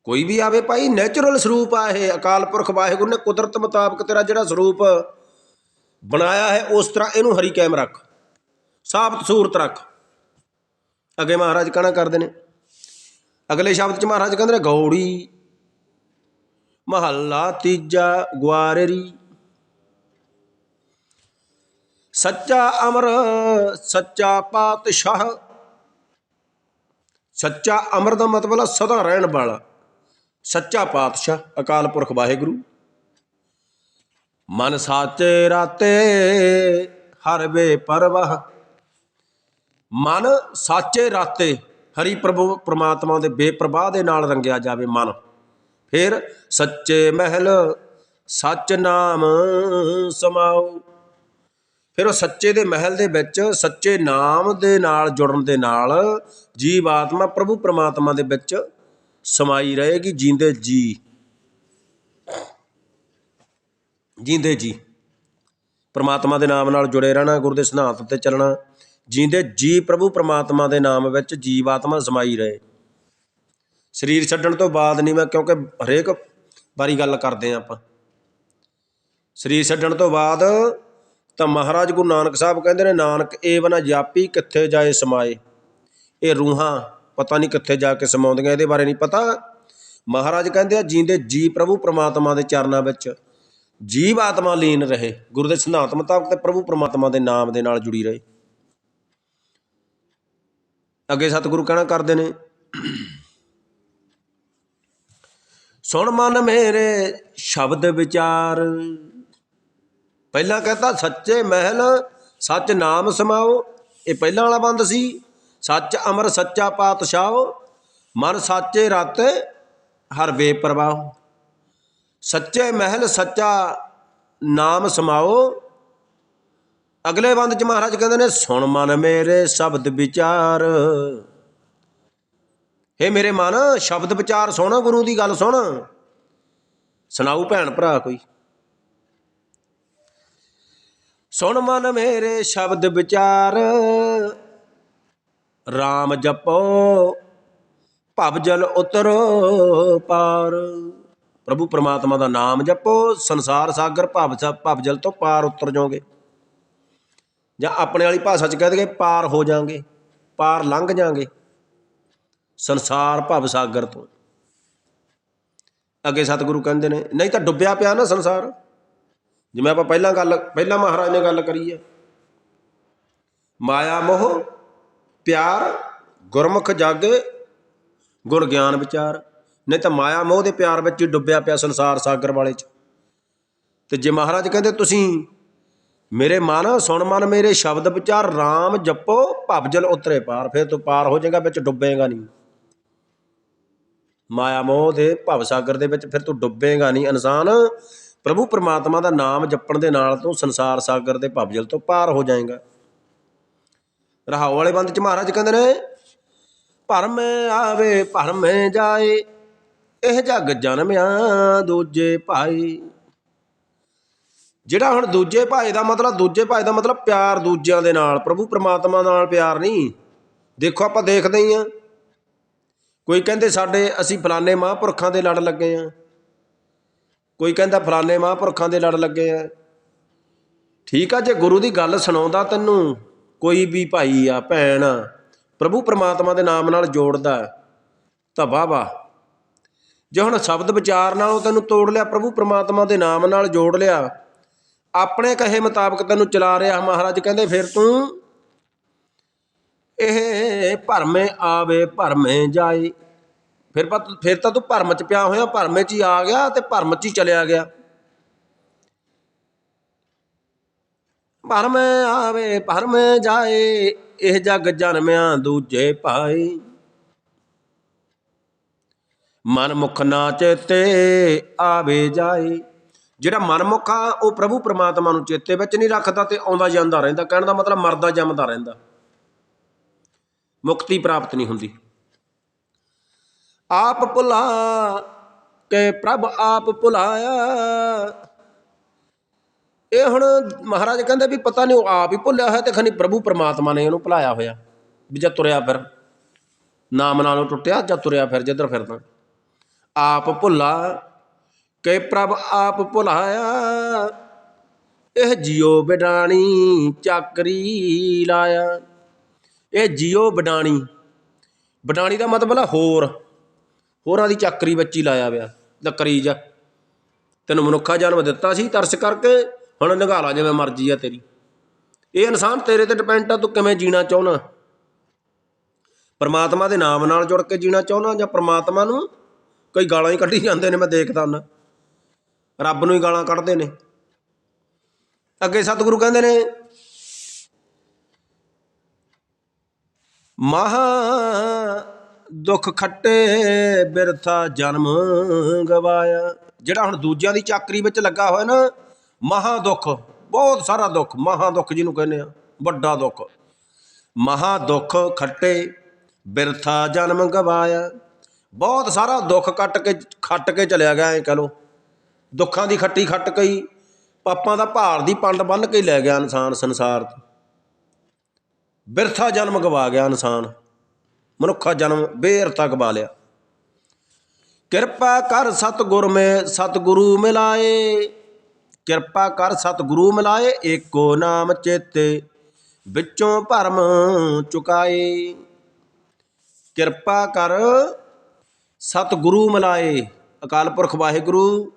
ਕੋਈ ਵੀ ਆਵੇ ਭਾਈ ਨੈਚੁਰਲ ਸਰੂਪ ਆ ਇਹ, ਅਕਾਲ ਪੁਰਖ ਵਾਹਿਗੁਰੂ ਨੇ ਕੁਦਰਤ ਮੁਤਾਬਕ ਤੇਰਾ ਜਿਹੜਾ ਸਰੂਪ ਬਣਾਇਆ ਹੈ, ਉਸ ਤਰ੍ਹਾਂ ਇਹਨੂੰ ਹਰੀ ਕਾਇਮ ਰੱਖ, ਸਾਬਤ ਸੂਰਤ ਰੱਖ। ਅੱਗੇ ਮਹਾਰਾਜ ਕਹਿਣਾ ਕਰਦੇ ਨੇ, ਅਗਲੇ ਸ਼ਬਦ ਚ ਮਹਾਰਾਜ ਕਹਿੰਦੇ ਨੇ, ਗੌੜੀ, ਮਹੱਲਾ ਤੀਜਾ ਗਵਾਰੇਰੀ ਸੱਚਾ ਅਮਰ, ਸੱਚਾ ਪਾਤਸ਼ਾਹ। ਸੱਚਾ ਅਮਰ ਦਾ ਮਤਲਬ ਹੈ ਸਦਾ ਰਹਿਣ ਵਾਲਾ। ਸੱਚਾ ਪਾਤਸ਼ਾਹ, ਅਕਾਲ ਪੁਰਖ ਵਾਹਿਗੁਰੂ। ਮਨ ਸਾਚੇ ਰਾਤੇ ਹਰ ਵੇ ਪਰਵਾਹ। ਮਨ ਸਾਚੇ ਰਾਤੇ ਹਰੀ ਪ੍ਰਭੂ ਪ੍ਰਮਾਤਮਾ ਦੇ ਬੇਪਰਵਾਹ ਦੇ ਨਾਲ ਰੰਗਿਆ ਜਾਵੇ ਮਨ। ਫਿਰ ਸੱਚੇ ਮਹਿਲ ਸੱਚ ਨਾਮ ਸਮਾਓ। ਫਿਰ ਉਹ ਸੱਚੇ ਦੇ ਮਹਿਲ ਦੇ ਵਿੱਚ, ਸੱਚੇ ਨਾਮ ਦੇ ਨਾਲ, ਜੁੜਨ ਦੇ ਨਾਲ ਜੀਵ ਆਤਮਾ ਪ੍ਰਭੂ ਪ੍ਰਮਾਤਮਾ ਦੇ ਵਿੱਚ ਸਮਾਈ ਰਹੇਗੀ, ਜੀਂਦੇ ਜੀ। ਜੀਂਦੇ ਜੀ। ਪ੍ਰਮਾਤਮਾ ਦੇ ਨਾਮ ਨਾਲ ਜੁੜੇ ਰਹਿਣਾ, ਗੁਰੂ ਦੇ ਸਿਧਾਂਤ ਤੇ ਚੱਲਣਾ। ਜੀਂਦੇ ਜੀ ਪ੍ਰਭੂ ਪ੍ਰਮਾਤਮਾ ਦੇ ਨਾਮ ਵਿੱਚ ਜੀਵ ਆਤਮਾ ਸਮਾਈ ਰਹੇ। ਸਰੀਰ ਛੱਡਣ ਤੋਂ ਬਾਅਦ ਨਹੀਂ ਮੈਂ, ਕਿਉਂਕਿ ਹਰੇਕ ਵਾਰੀ ਗੱਲ ਕਰਦੇ ਆ ਆਪਾਂ। ਸਰੀਰ ਛੱਡਣ ਤੋਂ ਬਾਅਦ ਤਾਂ ਮਹਾਰਾਜ ਗੁਰੂ ਨਾਨਕ ਸਾਹਿਬ ਕਹਿੰਦੇ ਨੇ, ਨਾਨਕ ਏਵ ਨਾ ਜਾਪੀ ਕਿੱਥੇ ਜਾਏ ਸਮਾਏ। ਇਹ ਰੂਹਾਂ ਪਤਾ ਨਹੀਂ ਕਿੱਥੇ ਜਾ ਕੇ ਸਮਾਉਂਦੀਆਂ, ਇਹਦੇ ਬਾਰੇ ਨਹੀਂ ਪਤਾ। ਮਹਾਰਾਜ ਕਹਿੰਦੇ ਆ, ਜੀਂਦੇ ਜੀ ਪ੍ਰਭੂ ਪ੍ਰਮਾਤਮਾ ਦੇ ਚਰਨਾਂ ਵਿੱਚ, ਜੀਵ ਆਤਮਾ ਲੀਨ ਰਹੇ, ਗੁਰੂ ਦੇ ਸਿਧਾਂਤ ਮੁਤਾਬਕ ਤੇ ਪ੍ਰਭੂ ਪ੍ਰਮਾਤਮਾ ਦੇ ਨਾਮ ਦੇ ਨਾਲ ਜੁੜੀ ਰਹੇ। ਅੱਗੇ ਸਤਿਗੁਰੂ ਕਹਿਣਾ ਕਰਦੇ ਨੇ, ਸੁਣ ਮਨ ਮੇਰੇ ਸ਼ਬਦ ਵਿਚਾਰ ਪਹਿਲਾਂ ਕਹਤਾ, ਸੱਚੇ ਮਹਿਲ, ਸੱਚ ਨਾਮ ਸਮਾਓ। ਇਹ ਪਹਿਲਾਂ ਵਾਲਾ ਬੰਦ ਸੀ। ਸੱਚ ਅਮਰ, ਸੱਚਾ ਪਾਤਸ਼ਾਹ। ਮਨ ਸਾਚੇ ਰਤ, ਹਰ ਬੇਪਰਵਾਹ ਸੱਚੇ ਮਹਿਲ, ਸੱਚਾ ਨਾਮ ਸਮਾਓ। ਅਗਲੇ ਬੰਦ ਚ ਮਹਾਰਾਜ ਕਹਿੰਦੇ ਨੇ, ਸੁਣ ਮਨ ਮੇਰੇ ਸ਼ਬਦ ਵਿਚਾਰ। ਏ ਮੇਰੇ ਮਨ, ਸ਼ਬਦ ਵਿਚਾਰ ਸੁਣ, ਗੁਰੂ ਦੀ ਗੱਲ ਸੁਣ। ਸੁਣਾਉ ਭੈਣ ਭਰਾ ਕੋਈ। ਸੁਣ ਮਨ ਮੇਰੇ ਸ਼ਬਦ ਵਿਚਾਰ। RAM ਜਪੋ, ਭਵ ਜਲ ਉਤਰੋ ਪਾਰ। ਪ੍ਰਭੂ ਪਰਮਾਤਮਾ ਦਾ ਨਾਮ ਜਪੋ, ਸੰਸਾਰ ਸਾਗਰ ਭਵ ਭਵ ਜਲ ਤੋਂ ਪਾਰ ਉਤਰ ਜਾਓਗੇ। ਜਾਂ ਆਪਣੇ ਵਾਲੀ ਭਾਸ਼ਾ 'ਚ ਕਹਿ ਦਈਏ, ਪਾਰ ਹੋ ਜਾਾਂਗੇ ਪਾਰ ਲੰਘ ਜਾਾਂਗੇ ਸੰਸਾਰ ਭਵ ਸਾਗਰ ਤੋਂ। ਅੱਗੇ ਸਤਿਗੁਰੂ ਕਹਿੰਦੇ ਨੇ, ਨਹੀਂ ਤਾਂ ਡੁੱਬਿਆ ਪਿਆ ਨਾ ਸੰਸਾਰ? ਜਿਵੇਂ ਆਪਾਂ ਪਹਿਲਾਂ ਗੱਲ, ਪਹਿਲਾਂ ਮਹਾਰਾਜ ਨੇ ਗੱਲ ਕਰੀ ਹੈ ਮਾਇਆ, ਮੋਹ, ਪਿਆਰ, ਗੁਰਮੁਖ, ਜਾਗੇ ਗੁਰ ਗਿਆਨ, ਵਿਚਾਰ। ਨਹੀਂ ਤਾਂ ਮਾਇਆ, ਮੋਹ ਦੇ ਪਿਆਰ ਵਿੱਚ ਹੀ ਡੁੱਬਿਆ ਪਿਆ ਸੰਸਾਰ ਸਾਗਰ ਵਾਲੇ 'ਚ। ਤੇ ਜੇ ਮਹਾਰਾਜ ਕਹਿੰਦੇ ਤੁਸੀਂ, ਮੇਰੇ ਮਨ, ਸੁਣ ਮਨ, ਮੇਰੇ ਸ਼ਬਦ ਵਿਚਾਰ RAM ਜਪੋ ਭਵਜਲ ਉਤਰੇ ਪਾਰ, ਫਿਰ ਤੂੰ ਪਾਰ ਹੋ ਜਾਏਗਾ, ਵਿੱਚ ਡੁੱਬੇਗਾ ਨਹੀਂ। ਮਾਇਆ, ਮੋਹ ਦੇ ਭਵ ਸਾਗਰ ਦੇ ਵਿੱਚ ਫਿਰ ਤੂੰ ਡੁੱਬੇਗਾ ਨਹੀਂ। ਇਨਸਾਨ ਪ੍ਰਭੂ ਪਰਮਾਤਮਾ ਦਾ ਨਾਮ ਜਪਣ ਦੇ ਨਾਲ ਤੂੰ ਸੰਸਾਰ ਸਾਗਰ ਦੇ ਭਵਜਲ ਤੋਂ ਪਾਰ ਹੋ ਜਾਏਗਾ। ਰਹਾਉ ਵਾਲੇ ਬੰਦ ਚ ਮਹਾਰਾਜ ਕਹਿੰਦੇ ਨੇ, ਭਰਮ ਆਵੇ, ਭਰਮ ਜਾਏ, ਇਹ ਜਗ ਜਨਮਿਆ ਦੂਜੇ ਭਾਈ। ਜਿਹੜਾ ਹੁਣ ਦੂਜੇ ਭਾਈ ਦਾ ਮਤਲਬ, ਦੂਜੇ ਭਾਈ ਦਾ ਮਤਲਬ ਪਿਆਰ ਦੂਜਿਆਂ ਦੇ ਨਾਲ, ਪ੍ਰਭੂ ਪ੍ਰਮਾਤਮਾ ਨਾਲ ਪਿਆਰ ਨਹੀਂ। ਦੇਖੋ ਆਪਾਂ ਦੇਖਦੇ ਹੀ ਆ ਕੋਈ ਕਹਿੰਦੇ ਸਾਡੇ ਅਸੀਂ ਫਲਾਣੇ ਮਹਾਂਪੁਰਖਾਂ ਦੇ ਲੜ ਲੱਗੇ ਆ ਕੋਈ ਕਹਿੰਦਾ ਫਲਾਣੇ ਮਹਾਂਪੁਰਖਾਂ ਦੇ ਲੜ ਲੱਗੇ ਆ। ਠੀਕ ਆ, ਜੇ ਗੁਰੂ ਦੀ ਗੱਲ ਸੁਣਾਉਂਦਾ ਤੈਨੂੰ, ਕੋਈ ਵੀ ਭਾਈ ਆ, ਭੈਣ ਆ, ਪ੍ਰਭੂ ਪਰਮਾਤਮਾ ਦੇ ਨਾਮ ਨਾਲ ਜੋੜਦਾ ਤਾਂ ਵਾਹ ਵਾਹ। ਜੇ ਹੁਣ ਸ਼ਬਦ ਵਿਚਾਰ ਨਾਲ ਉਹ ਤੈਨੂੰ ਤੋੜ ਲਿਆ, ਪ੍ਰਭੂ ਪਰਮਾਤਮਾ ਦੇ ਨਾਮ ਨਾਲ ਜੋੜ ਲਿਆ, ਆਪਣੇ ਕਹੇ ਮੁਤਾਬਕ ਤੈਨੂੰ ਚਲਾ ਰਿਹਾ ਮਹਾਰਾਜ, ਕਹਿੰਦੇ ਫਿਰ ਤੂੰ, ਇਹ ਭਰਮੇ ਆਵੇ, ਭਰਮੇ ਜਾਏ ਫਿਰ ਪਤ- ਫਿਰ ਤਾਂ ਤੂੰ ਭਰਮ ਚ ਪਿਆ ਹੋਇਆ, ਭਰਮੇ ਚ ਹੀ ਆ ਗਿਆ ਤੇ ਭਰਮ ਚ ਹੀ ਚਲਿਆ ਗਿਆ। ਭਰਮ ਆਵੇ, ਭਰਮ ਜਾਏ, ਇਹ ਜਗ ਜਨਮਿਆ ਦੂਜੇ ਭਾਈ ਮਨ ਮੁਖ ਨਾ ਚੇਤੇ ਆਵੇ ਜਾਏ। ਜਿਹੜਾ ਮਨਮੁਖ ਆ, ਉਹ ਪ੍ਰਭੂ ਪ੍ਰਮਾਤਮਾ ਨੂੰ ਚੇਤੇ ਵਿੱਚ ਨਹੀਂ ਰੱਖਦਾ ਤੇ ਆਉਂਦਾ ਜਾਂਦਾ ਰਹਿੰਦਾ। ਕਹਿਣ ਦਾ ਮਤਲਬ ਮਰਦਾ ਜੰਮਦਾ ਰਹਿੰਦਾ। ਮੁਕਤੀ ਪ੍ਰਾਪਤ ਨਹੀਂ ਹੁੰਦੀ। ਆਪ ਭੁਲਾ ਕੇ ਪ੍ਰਭ ਆਪ ਭੁਲਾਇਆ। ਇਹ ਹੁਣ ਮਹਾਰਾਜ ਕਹਿੰਦੇ ਵੀ ਪਤਾ ਨਹੀਂ ਉਹ ਆਪ ਹੀ ਭੁੱਲਿਆ ਹੋਇਆ ਤੇ ਖਨੀ ਪ੍ਰਭੂ ਪਰਮਾਤਮਾ ਨੇ ਉਹਨੂੰ ਭੁਲਾਇਆ ਹੋਇਆ, ਵੀ ਜਦ ਤੁਰਿਆ ਫਿਰ, ਨਾਮ ਨਾਲੋਂ ਟੁੱਟਿਆ, ਜਦ ਤੁਰਿਆ ਫਿਰ, ਜਿੱਧਰ ਫਿਰਦਾ। ਆਪ ਭੁੱਲਾ, ਕਿ ਪ੍ਰਭ ਆਪ ਭੁਲਾਇਆ। ਇਹ ਜਿਉ ਬਿਡਾਣੀ ਚਾਕਰੀ ਲਾਇਆ। ਇਹ ਜਿਉ ਬਿਡਾਣੀ ਬਿਡਾਣੀ ਦਾ ਮਤਲਬ ਹੈ ਹੋਰ। ਹੋਰਾਂ ਦੀ ਚਾਕਰੀ ਵਿੱਚ ਹੀ ਲਾਇਆ ਪਿਆ ਲੱਕਰੀ ਜਾ ਤੈਨੂੰ ਮਨੁੱਖਾ ਜਨਮ ਦਿੱਤਾ ਸੀ, ਤਰਸ ਕਰਕੇ ਹੁਣ ਨਿਗਾਲਾ ਜਿਵੇਂ ਮਰਜ਼ੀ ਆ ਤੇਰੀ। ਇਹ ਇਨਸਾਨ ਤੇਰੇ ਤੇ ਡਿਪੈਂਡ ਆ, ਤੂੰ ਕਿਵੇਂ ਜੀਣਾ ਚਾਹੁੰਦਾ ਪਰਮਾਤਮਾ ਦੇ ਨਾਮ ਨਾਲ ਜੁੜ ਕੇ ਜੀਣਾ ਚਾਹੁੰਦਾ ਜਾਂ ਪਰਮਾਤਮਾ ਨੂੰ ਕਈ ਗਾਲਾਂ ਹੀ ਕੱਢੀ ਜਾਂਦੇ ਨੇ, ਮੈਂ ਦੇਖਦਾ ਹੁੰਦਾ। ਰੱਬ ਨੂੰ ਹੀ ਗਾਲਾਂ ਕੱਢਦੇ ਨੇ। ਅੱਗੇ ਸਤਿਗੁਰੂ ਕਹਿੰਦੇ ਨੇ, ਮਹਾ ਦੁੱਖ ਖੱਟੇ ਬਿਰਥਾ ਜਨਮ ਗਵਾਇਆ। ਜਿਹੜਾ ਹੁਣ ਦੂਜਿਆਂ ਦੀ ਚਾਕਰੀ ਵਿੱਚ ਲੱਗਾ ਹੋਇਆ ਨਾ, ਮਹਾ ਦੁੱਖ, ਬਹੁਤ ਸਾਰਾ ਦੁੱਖ, ਮਹਾ ਦੁੱਖ ਜਿਹਨੂੰ ਕਹਿੰਦੇ ਆ, ਵੱਡਾ ਦੁੱਖ। ਮਹਾ ਦੁੱਖ ਖੱਟੇ ਬਿਰਥਾ ਜਨਮ ਗਵਾਇਆ। ਬਹੁਤ ਸਾਰਾ ਦੁੱਖ ਕੱਟ ਕੇ, ਖੱਟ ਕੇ ਚਲਿਆ ਗਿਆ, ਐ ਕਹ ਲੋ ਦੁੱਖਾਂ ਦੀ ਖੱਟੀ ਖੱਟ ਕਈ ਪਾਪਾਂ ਦਾ ਭਾਰ ਦੀ ਪੰਡ ਬੰਨ ਕੇ ਹੀ ਲੈ ਗਿਆ ਇਨਸਾਨ ਸੰਸਾਰ ਤੋਂ। ਬਿਰਥਾ ਜਨਮ ਗਵਾ ਗਿਆ ਇਨਸਾਨ। ਮਨੁੱਖਾ ਜਨਮ ਬੇਅਰਥਾ ਗਵਾ ਲਿਆ ਕਿਰਪਾ ਕਰ ਸਤਿਗੁਰ ਮੇ ਸਤਿਗੁਰੂ ਮਿਲਾਏ। ਕਿਰਪਾ ਕਰ ਸਤਿਗੁਰੂ ਮਿਲਾਏ, ਏਕੋ ਨਾਮ ਚੇਤੇ ਵਿੱਚੋਂ ਭਰਮ ਚੁਕਾਏ। ਕਿਰਪਾ ਕਰ ਸਤਿਗੁਰੂ ਮਿਲਾਏ। ਅਕਾਲ ਪੁਰਖ ਵਾਹਿਗੁਰੂ,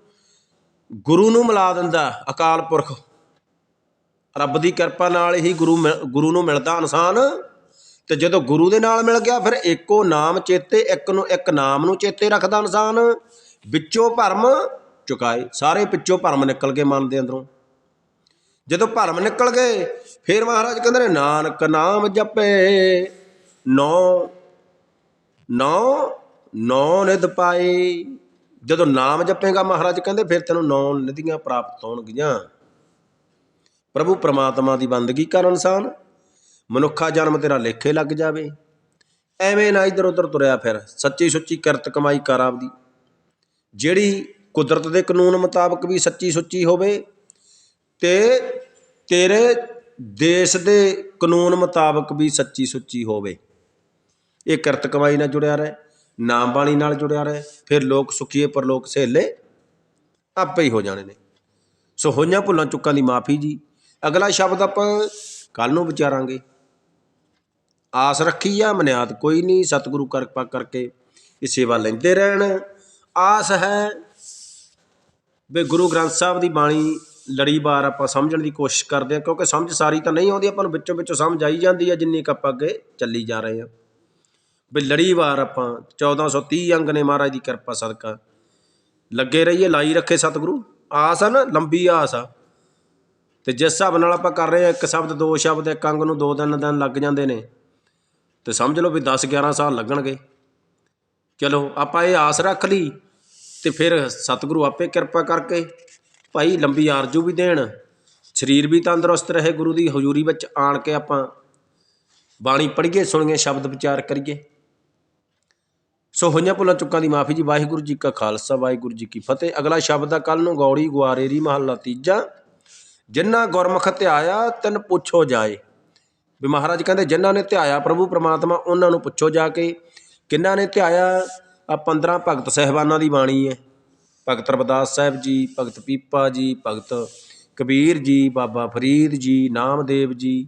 ਗੁਰੂ ਨੂੰ ਮਿਲਾ ਦਿੰਦਾ ਅਕਾਲ ਪੁਰਖ। ਰੱਬ ਦੀ ਕਿਰਪਾ ਨਾਲ ਹੀ ਗੁਰੂ ਮਿਲ- ਗੁਰੂ ਨੂੰ ਮਿਲਦਾ ਇਨਸਾਨ। ਤੇ ਜਦੋਂ ਗੁਰੂ ਦੇ ਨਾਲ ਮਿਲ ਗਿਆ, ਫਿਰ ਇੱਕੋ ਨਾਮ ਚੇਤੇ, ਇੱਕ ਨੂੰ ਇੱਕ ਨਾਮ ਨੂੰ ਚੇਤੇ ਰੱਖਦਾ ਇਨਸਾਨ। ਵਿੱਚੋਂ ਭਰਮ ਚੁਕਾਏ। ਸਾਰੇ ਵਿੱਚੋਂ ਭਰਮ ਨਿਕਲ ਗਏ ਮਨ ਦੇ ਅੰਦਰੋਂ। ਜਦੋਂ ਭਰਮ ਨਿਕਲ ਗਏ, ਫਿਰ ਮਹਾਰਾਜ ਕਹਿੰਦੇ ਨੇ, ਨਾਨਕ ਨਾਮ ਜਪੇ, ਨੌ ਨੌ ਨੌ ਨਿਧ ਪਾਏ। ਜਦੋਂ ਨਾਮ ਜਪੇਗਾ ਮਹਾਰਾਜ ਕਹਿੰਦੇ, ਫਿਰ ਤੈਨੂੰ ਨੌ ਨਿਧੀਆਂ ਪ੍ਰਾਪਤ ਹੋਣਗੀਆਂ। ਪ੍ਰਭੂ ਪ੍ਰਮਾਤਮਾ ਦੀ ਬੰਦਗੀ ਕਰ ਇਨਸਾਨ। ਮਨੁੱਖਾ ਜਨਮ ਤੇਰਾ ਲੇਖੇ ਲੱਗ ਜਾਵੇ। ਐਵੇਂ ਨਾ ਇਧਰ ਉਧਰ ਤੁਰਿਆ ਫਿਰ, ਸੱਚੀ ਸੁੱਚੀ ਕਿਰਤ ਕਮਾਈ ਕਰ ਆਪਦੀ। ਜਿਹੜੀ ਕੁਦਰਤ ਦੇ ਕਾਨੂੰਨ ਮੁਤਾਬਕ ਵੀ ਸੱਚੀ ਸੁੱਚੀ ਹੋਵੇ ਤੇ ਤੇਰੇ ਦੇਸ਼ ਦੇ ਕਾਨੂੰਨ ਮੁਤਾਬਕ ਵੀ ਸੱਚੀ ਸੁੱਚੀ ਹੋਵੇ। ਇਹ ਕਿਰਤ ਕਮਾਈ ਨਾਲ ਜੁੜਿਆ ਰਹੇ, ਨਾਮ ਬਾਣੀ ਨਾਲ ਜੁੜਿਆ ਰਹੇ, ਫਿਰ ਲੋਕ ਸੁਖੀਏ ਪਰਲੋਕ ਸਹੇਲੇ ਆਪੇ ਹੀ ਹੋ ਜਾਣੇ ਨੇ। ਸੋ ਹੋਈਆਂ ਭੁੱਲਾਂ ਚੁੱਕਾਂ ਦੀ ਮਾਫੀ ਜੀ। ਅਗਲਾ ਸ਼ਬਦ ਆਪਾਂ ਕੱਲ ਨੂੰ ਵਿਚਾਰਾਂਗੇ। ਆਸ ਰੱਖੀ ਆ, ਮਨਿਆਦ ਕੋਈ ਨਹੀਂ, ਸਤਿਗੁਰੂ ਕਿਰਪਾ ਕਰਕੇ ਇਹ ਸੇਵਾ ਲੈਂਦੇ ਰਹਿਣ। ਆਸ ਹੈ ਵੀ ਗੁਰੂ ਗ੍ਰੰਥ ਸਾਹਿਬ ਦੀ ਬਾਣੀ ਲੜੀਵਾਰ ਆਪਾਂ ਸਮਝਣ ਦੀ ਕੋਸ਼ਿਸ਼ ਕਰਦੇ ਹਾਂ, ਕਿਉਂਕਿ ਸਮਝ ਸਾਰੀ ਤਾਂ ਨਹੀਂ ਆਉਂਦੀ, ਆਪਾਂ ਨੂੰ ਵਿੱਚੋਂ ਵਿੱਚੋਂ ਸਮਝ ਆਈ ਜਾਂਦੀ ਹੈ ਜਿੰਨੀ ਕੁ ਆਪਾਂ ਅੱਗੇ ਚੱਲੀ ਜਾ ਰਹੇ ਹਾਂ। ਵੀ ਲੜੀਵਾਰ ਆਪਾਂ 1430 ਅੰਗ ਨੇ ਮਹਾਰਾਜ ਦੀ ਕਿਰਪਾ ਸਦਕਾ। ਲੱਗੇ ਰਹੀਏ, ਲਾਈ ਰੱਖੇ ਸਤਿਗੁਰੂ। ਆਸ ਆ ਨਾ, ਲੰਬੀ ਆਸ ਆ। ਤੇ ਜਿਸ ਹਿਸਾਬ ਨਾਲ ਆਪਾਂ ਕਰ ਰਹੇ ਹਾਂ, ਇੱਕ ਸ਼ਬਦ, ਦੋ ਸ਼ਬਦ, ਇੱਕ ਅੰਗ ਨੂੰ ਦੋ ਤਿੰਨ ਦਿਨ ਲੱਗ ਜਾਂਦੇ ਨੇ। ਤੇ ਸਮਝ ਲਓ ਵੀ 10 11 ਸਾਲ ਲੱਗਣਗੇ। ਚਲੋ, ਆਪਾਂ ਇਹ ਆਸ ਰੱਖ ਲਈ ਤੇ ਫਿਰ ਸਤਿਗੁਰੂ ਆਪੇ ਕਿਰਪਾ ਕਰਕੇ ਭਾਈ ਲੰਬੀ ਆਰਜੂ ਵੀ ਦੇਣ, ਸਰੀਰ ਵੀ ਤੰਦਰੁਸਤ ਰਹੇ ਗੁਰੂ ਦੀ ਹਜ਼ੂਰੀ ਵਿੱਚ ਆਣ ਕੇ ਆਪਾਂ ਬਾਣੀ ਪੜ੍ਹੀਏ, ਸੁਣੀਏ, ਸ਼ਬਦ ਵਿਚਾਰ ਕਰੀਏ। ਸੋ ਹੋਈਆਂ ਭੁੱਲਾਂ ਚੁੱਕਾਂ ਦੀ ਮਾਫੀ ਜੀ, ਵਾਹਿਗੁਰੂ ਜੀ ਕਾ ਖਾਲਸਾ, ਵਾਹਿਗੁਰੂ ਜੀ ਕੀ ਫਤਿਹ। ਅਗਲਾ ਸ਼ਬਦ ਆ ਕੱਲ ਨੂੰ ਗੌੜੀ ਗੁਆਰੇਰੀ ਮਹੱਲਾ ਤੀਜਾ। ਜਿਨ੍ਹਾਂ ਗੁਰਮੁਖ ਤੇ ਆਇਆ ਤਿੰਨ ਪੁੱਛੋ ਜਾਏ। ਵੀ ਮਹਾਰਾਜ ਕਹਿੰਦੇ, ਜਿਨ੍ਹਾਂ ਨੇ ਧਿਆਇਆ ਪ੍ਰਭੂ ਪਰਮਾਤਮਾ, ਉਹਨਾਂ ਨੂੰ ਪੁੱਛੋ ਜਾ ਕੇ, ਕਿੰਨਾਂ ਨੇ ਧਿਆਇਆ ਆ 15 ਭਗਤ ਸਹਿਬਾਨਾਂ ਦੀ ਬਾਣੀ ਹੈ। ਭਗਤ ਰਵਿਦਾਸ ਸਾਹਿਬ ਜੀ, ਭਗਤ ਪੀਪਾ ਜੀ, ਭਗਤ ਕਬੀਰ ਜੀ, ਬਾਬਾ ਫਰੀਦ ਜੀ, ਨਾਮਦੇਵ ਜੀ,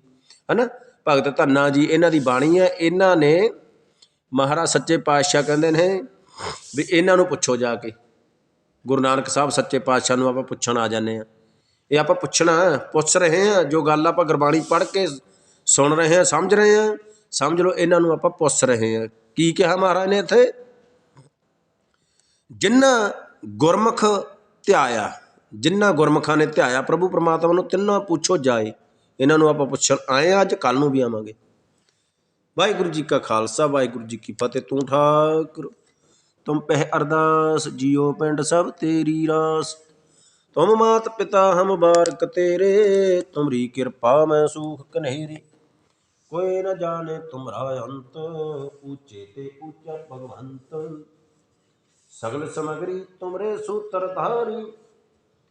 ਹਨਾ? ਭਗਤ ਧੰਨਾ ਜੀ, ਇਹਨਾਂ ਦੀ ਬਾਣੀ ਹੈ। ਇਹਨਾਂ ਨੇ ਮਹਾਰਾਜ ਸੱਚੇ ਪਾਤਸ਼ਾਹ ਕਹਿੰਦੇ ਨੇ ਵੀ ਇਹਨਾਂ ਨੂੰ ਪੁੱਛੋ ਜਾ ਕੇ। ਗੁਰੂ ਨਾਨਕ ਸਾਹਿਬ ਸੱਚੇ ਪਾਤਸ਼ਾਹ ਨੂੰ ਆਪਾਂ ਪੁੱਛਣ ਆ ਜਾਂਦੇ ਆ ਇਹ ਆਪਾਂ ਪੁੱਛਣਾ, ਪੁੱਛ ਰਹੇ ਆ ਜੋ ਗੱਲ ਆਪਾਂ ਗੁਰਬਾਣੀ ਪੜ੍ਹ ਕੇ ਸੁਣ ਰਹੇ ਹਾਂ, ਸਮਝ ਰਹੇ ਹਾਂ। ਸਮਝ ਲਓ, ਇਹਨਾਂ ਨੂੰ ਆਪਾਂ ਪੁੱਛ ਰਹੇ ਹਾਂ। ਕੀ ਕਿਹਾ ਮਹਾਰਾਜ ਨੇ ਇੱਥੇ? ਜਿਨ੍ਹਾਂ ਗੁਰਮੁਖ ਧਿਆਇਆ ਜਿਨ੍ਹਾਂ ਗੁਰਮੁਖਾਂ ਨੇ ਧਿਆਇਆ, ਪ੍ਰਭੂ ਪ੍ਰਮਾਤਮਾ ਨੂੰ ਤਿੰਨਾਂ ਪੁੱਛੋ ਜਾਏ। ਇਹਨਾਂ ਨੂੰ ਆਪਾਂ ਪੁੱਛਣ ਆਏ ਅੱਜ ਕੱਲ ਨੂੰ ਵੀ ਆਵਾਂਗੇ। ਵਾਹਿਗੁਰੂ ਜੀ ਕਾ ਖਾਲਸਾ, ਵਾਹਿਗੁਰੂ ਜੀ ਕੀ ਫਤਿਹ। ਤੂੰ ਠਾਕੁਰ, ਤੁਮ ਪਹਿ ਅਰਦਾਸ, ਜੀਓ ਪਿੰਡ ਸਭ ਤੇਰੀ ਰਾਸ। ਤੁਮ ਮਾਤ ਪਿਤਾ ਹਮ ਬਾਰਕ ਤੇਰੇ, ਤੁਮਰੀ ਕਿਰਪਾ ਮੈਂ ਸੂਖ ਕਨਹਿਰੀ। ਕੋਈ ਨ ਜਾਣੇ ਤੁਮਰਾ ਅੰਤ, ਉੱਚੇ ਤੇ ਉੱਚਾ ਭਗਵੰਤ। ਸਗਲ ਸਮਗਰੀ ਤੁਮਰੇ ਸੂਤਰ ਧਾਰੀ,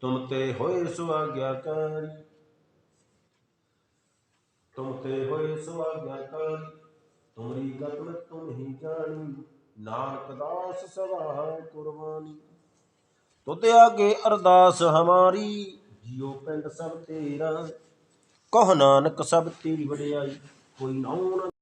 ਤੁਮ ਤੇ ਹੋਏ ਸੁਆਗਿਆਕਾਰੀ। ਤੁਮ ਤੇ ਹੋਏ ਸੁਆਗਿਆਕਾਰੀ, ਤੁਮਰੀ ਗਤ ਮੈਂ ਤੁਮ ਹੀ ਨਾਨਕ ਦਾਸ ਸਵਾ ਕੁਰਬਾਨੀ। ਤੁਧ ਆਗੇ ਅਰਦਾਸ ਹਮਾਰੀ, ਜਿਉ ਪਿੰਡ ਸਭ ਤੇਰਾ, ਕਹ ਨਾਨਕ ਸਭ ਤੇਰੀ ਵਡਿਆਈ। ਕੋਈ ਨਾਉ ਨ